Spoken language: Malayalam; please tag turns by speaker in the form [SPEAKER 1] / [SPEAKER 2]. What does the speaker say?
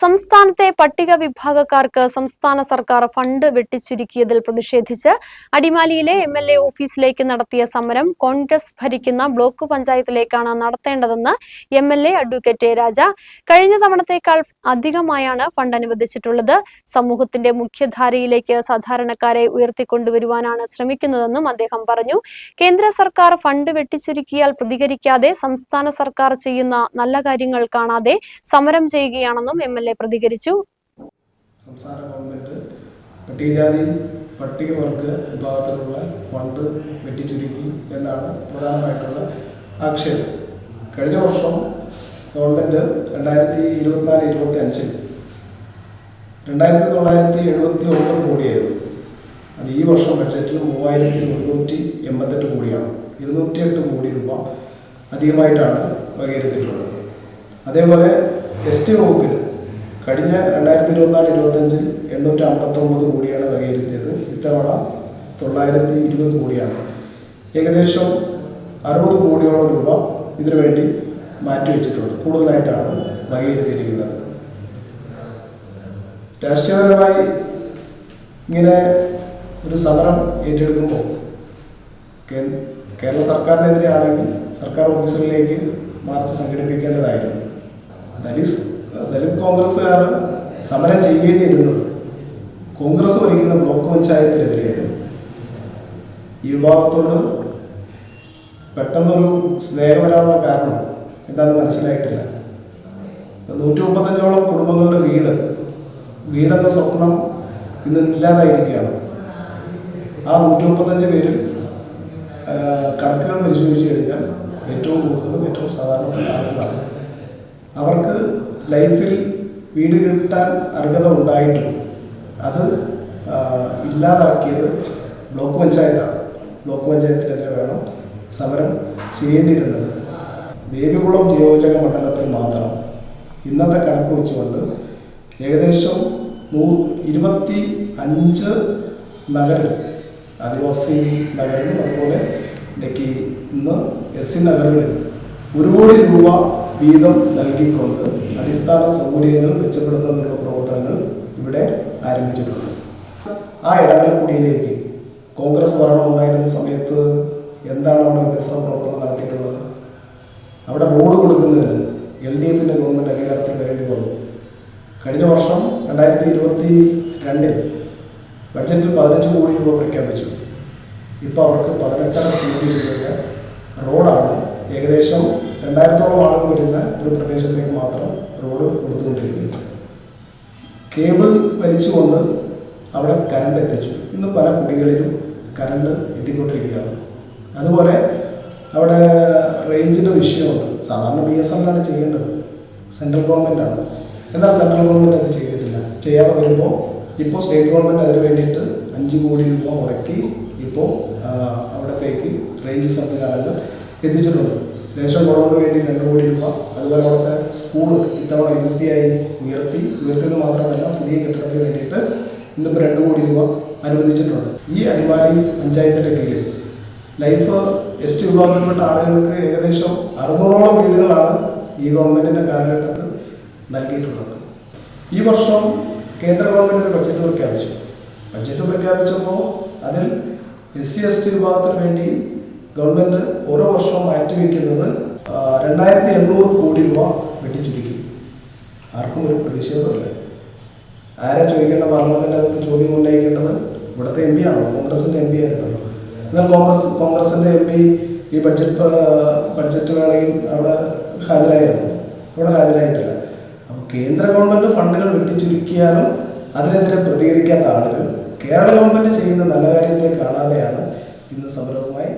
[SPEAKER 1] സംസ്ഥാനത്തെ പട്ടിക വിഭാഗക്കാർക്ക് സംസ്ഥാന സർക്കാർ ഫണ്ട് വെട്ടിച്ചുരുക്കിയതിൽ പ്രതിഷേധിച്ച് അടിമാലിയിലെ എം എൽ എ ഓഫീസിലേക്ക് നടത്തിയ സമരം കോൺഗ്രസ് ഭരിക്കുന്ന ബ്ലോക്ക് പഞ്ചായത്തിലേക്കാണ് നടത്തേണ്ടതെന്ന് M L A advocate Raja. കഴിഞ്ഞ തവണത്തേക്കാൾ അധികമായാണ് ഫണ്ട് അനുവദിച്ചിട്ടുള്ളത്. സമൂഹത്തിന്റെ മുഖ്യധാരയിലേക്ക് സാധാരണക്കാരെ ഉയർത്തിക്കൊണ്ടുവരുവാനാണ് ശ്രമിക്കുന്നതെന്നും അദ്ദേഹം പറഞ്ഞു. കേന്ദ്ര സർക്കാർ ഫണ്ട് വെട്ടിച്ചുരുക്കിയാൽ പ്രതികരിക്കാതെ സംസ്ഥാന സർക്കാർ ചെയ്യുന്ന നല്ല കാര്യങ്ങൾ കാണാതെ സമരം ചെയ്യുകയാണെന്നും എം എൽ എ പ്രതികരിച്ചു.
[SPEAKER 2] സംസ്ഥാന ഗവൺമെന്റ് പട്ടികജാതി പട്ടികവർഗ വിഭാഗത്തിലുള്ള ഫണ്ട് വെട്ടിച്ചുരുക്കി എന്നാണ് പ്രധാനമായിട്ടുള്ള ആക്ഷേപം. കഴിഞ്ഞ വർഷം ഗവൺമെന്റ് രണ്ടായിരത്തി ഇരുപത്തിനാല് ഇരുപത്തി അഞ്ചിൽ രണ്ടായിരത്തി തൊള്ളായിരത്തി എഴുപത്തി ഒമ്പത് കോടിയായിരുന്നു. അത് ഈ വർഷം ബഡ്ജറ്റിൽ മൂവായിരത്തി ഒരുന്നൂറ്റി എൺപത്തെട്ട് കോടിയാണ്. ഇരുന്നൂറ്റി എട്ട് കോടി രൂപ അധികമായിട്ടാണ് വകയിരുത്തിയിട്ടുള്ളത് അതേപോലെ എസ് ടി വകുപ്പിന് കഴിഞ്ഞ രണ്ടായിരത്തി ഇരുപത്തിനാല് ഇരുപത്തഞ്ചിൽ എണ്ണൂറ്റി അമ്പത്തൊമ്പത് കോടിയാണ് വകയിരുത്തിയത്. ഇത്തവണ തൊള്ളായിരത്തി ഇരുപത് കോടിയാണ്. ഏകദേശം അറുപത് കോടിയോളം രൂപ ഇതിനുവേണ്ടി മാറ്റിവെച്ചിട്ടുണ്ട് കൂടുതലായിട്ടാണ് വകയിരുത്തിയിരിക്കുന്നത്. രാഷ്ട്രീയപരമായി ഇങ്ങനെ ഒരു സമരം ഏറ്റെടുക്കുമ്പോൾ കേരള സർക്കാരിനെതിരെയാണെങ്കിൽ സർക്കാർ ഓഫീസുകളിലേക്ക് മാർച്ച് സംഘടിപ്പിക്കേണ്ടതായിരുന്നു. ദലിത് ദലിത് കോൺഗ്രസ്സുകാർ സമരം ചെയ്യേണ്ടിയിരുന്നത് കോൺഗ്രസ് ഭരിക്കുന്ന ബ്ലോക്ക് പഞ്ചായത്തിനെതിരെയായിരുന്നു. ഈ വിഭാഗത്തോട് പെട്ടെന്നൊരു സ്നേഹം വരാനുള്ള കാരണം എന്താണെന്ന് മനസ്സിലായിട്ടില്ല. നൂറ്റി മുപ്പത്തഞ്ചോളം കുടുംബങ്ങളുടെ വീട് വീടെന്ന സ്വപ്നം ഇന്ന് ഇല്ലാതായിരിക്കുകയാണ്. ആ നൂറ്റി മുപ്പത്തഞ്ച് പേരിൽ കണക്കുകൾ പരിശോധിച്ച് കഴിഞ്ഞാൽ ഏറ്റവും കൂടുതലും ഏറ്റവും സാധാരണപ്പെട്ട ആളുകളാണ്. അവർക്ക് ലൈഫിൽ വീട് കിട്ടാൻ അർഹത ഉണ്ടായിട്ടും അത് ഇല്ലാതാക്കിയത് ബ്ലോക്ക് പഞ്ചായത്താണ്. ബ്ലോക്ക് പഞ്ചായത്തിനെതിരെ വേണം സമരം ചെയ്യേണ്ടിയിരുന്നത്. ദേവികുളം നിയോജക മണ്ഡലത്തിൽ മാത്രം. ഇന്നത്തെ കണക്ക് വെച്ചുകൊണ്ട് ഏകദേശം നൂ ഇരുപത്തി അഞ്ച് നഗരം ആദിവാസി നഗരങ്ങളും അതുപോലെ ഇടയ്ക്ക് ഇന്ന് എസ് സി നഗരങ്ങളിൽ ഒരു കോടി രൂപ വീതം നൽകിക്കൊണ്ട് അടിസ്ഥാന സൗകര്യങ്ങൾ മെച്ചപ്പെടുത്തുന്നതിനുള്ള പ്രവർത്തനങ്ങൾ ഇവിടെ ആരംഭിച്ചിട്ടുണ്ട്. ആ ഇടവലക്കുടിയിലേക്ക് കോൺഗ്രസ് ഭരണമുണ്ടായിരുന്ന സമയത്ത് എന്താണ് അവിടെ വികസന പ്രവർത്തനം നടത്തിയിട്ടുള്ളത്? അവിടെ റോഡ് കൊടുക്കുന്നതിന് എൽ ഡി എഫിന്റെ ഗവൺമെന്റ് അധികാരത്തിൽ വരേണ്ടി വന്നു. കഴിഞ്ഞ വർഷം രണ്ടായിരത്തി ഇരുപത്തി രണ്ടിൽ ബഡ്ജറ്റിൽ പതിനഞ്ച് കോടി രൂപ പ്രഖ്യാപിച്ചു ഇപ്പോൾ അവർക്ക് പതിനെട്ടര കോടി രൂപയുടെ റോഡാണ് ഏകദേശം രണ്ടായിരത്തോളം ആളുകൾ വരുന്ന ഒരു പ്രദേശത്തേക്ക് മാത്രം റോഡ് കൊടുത്തുകൊണ്ടിരിക്കുന്നത് കേബിൾ വലിച്ചുകൊണ്ട് അവിടെ കറണ്ട് എത്തിച്ചു. ഇന്ന് പല കുടികളിലും കറണ്ട് എത്തിക്കൊണ്ടിരിക്കുകയാണ്. അതുപോലെ അവിടെ റേഞ്ചിന്റെ വിഷയമുണ്ട്. സാധാരണ ബി എസ് എല്ലാണ് ചെയ്യേണ്ടത്. സെൻട്രൽ ഗവൺമെന്റാണ് എന്നാൽ സെൻട്രൽ ഗവൺമെന്റ് അത് ചെയ്തിട്ടില്ല. ചെയ്യാതെ വരുമ്പോൾ ഇപ്പോൾ സ്റ്റേറ്റ് ഗവൺമെന്റ് അതിന് വേണ്ടിയിട്ട് അഞ്ച് കോടി രൂപ മുടക്കി ഇപ്പോൾ അവിടത്തേക്ക് റേഞ്ച് സംവിധാനങ്ങൾ എത്തിച്ചിട്ടുണ്ട്. റേഷൻ കുറവിന് വേണ്ടി രണ്ട് കോടി രൂപ അതുപോലെ അവിടുത്തെ സ്കൂൾ ഇത്തവണ യു പി ഐ ഉയർത്തി ഉയർത്തിയത് മാത്രമല്ല പുതിയ കെട്ടിടത്തിന് വേണ്ടിയിട്ട് ഇന്നിപ്പോൾ രണ്ട് കോടി രൂപ അനുവദിച്ചിട്ടുണ്ട്. ഈ അടിമാലി പഞ്ചായത്തിന്റെ കീഴിൽ. ലൈഫ് എസ് ടി വിഭാഗത്തിൽപ്പെട്ട ആളുകൾക്ക് ഏകദേശം അറുന്നൂറോളം വീടുകളാണ് ഈ ഗവൺമെന്റിന്റെ കാലഘട്ടത്തിൽ നൽകിയിട്ടുള്ളത്. ഈ വർഷം കേന്ദ്ര ഗവൺമെന്റ് ഒരു ബഡ്ജറ്റ് പ്രഖ്യാപിച്ചു. ബഡ്ജറ്റ് പ്രഖ്യാപിച്ചപ്പോൾ അതിൽ എസ് സി എസ് ടി വിഭാഗത്തിന് വേണ്ടി ഗവൺമെന്റ് ഓരോ വർഷവും മാറ്റിവെക്കുന്നത് രണ്ടായിരത്തി എണ്ണൂറ് കോടി രൂപ വെട്ടിച്ചുരുക്കി. ആർക്കും ഒരു പ്രതിഷേധമില്ല ആരാ ചോദിക്കേണ്ട പാർലമെന്റിന്റെ അകത്ത് ചോദ്യം ഉന്നയിക്കേണ്ടത്? ഇവിടുത്തെ എം പി ആണോ? കോൺഗ്രസിന്റെ എം പി ആയിരുന്നല്ലോ എന്നാൽ കോൺഗ്രസ് കോൺഗ്രസിന്റെ എം പി ഈ ബഡ്ജറ്റ് ബഡ്ജറ്റ് വേളയിൽ അവിടെ ഹാജരായിരുന്നു. അവിടെ ഹാജരായിട്ടില്ല. അപ്പോൾ കേന്ദ്ര ഗവൺമെന്റ് ഫണ്ടുകൾ വെട്ടിച്ചുരുക്കിയാലും അതിനെതിരെ പ്രതികരിക്കാത്ത ആളുകൾ കേരള ഗവൺമെന്റ് ചെയ്യുന്ന നല്ല കാര്യത്തെ കാണാതെയാണ് ഇന്ന് സമരവുമായി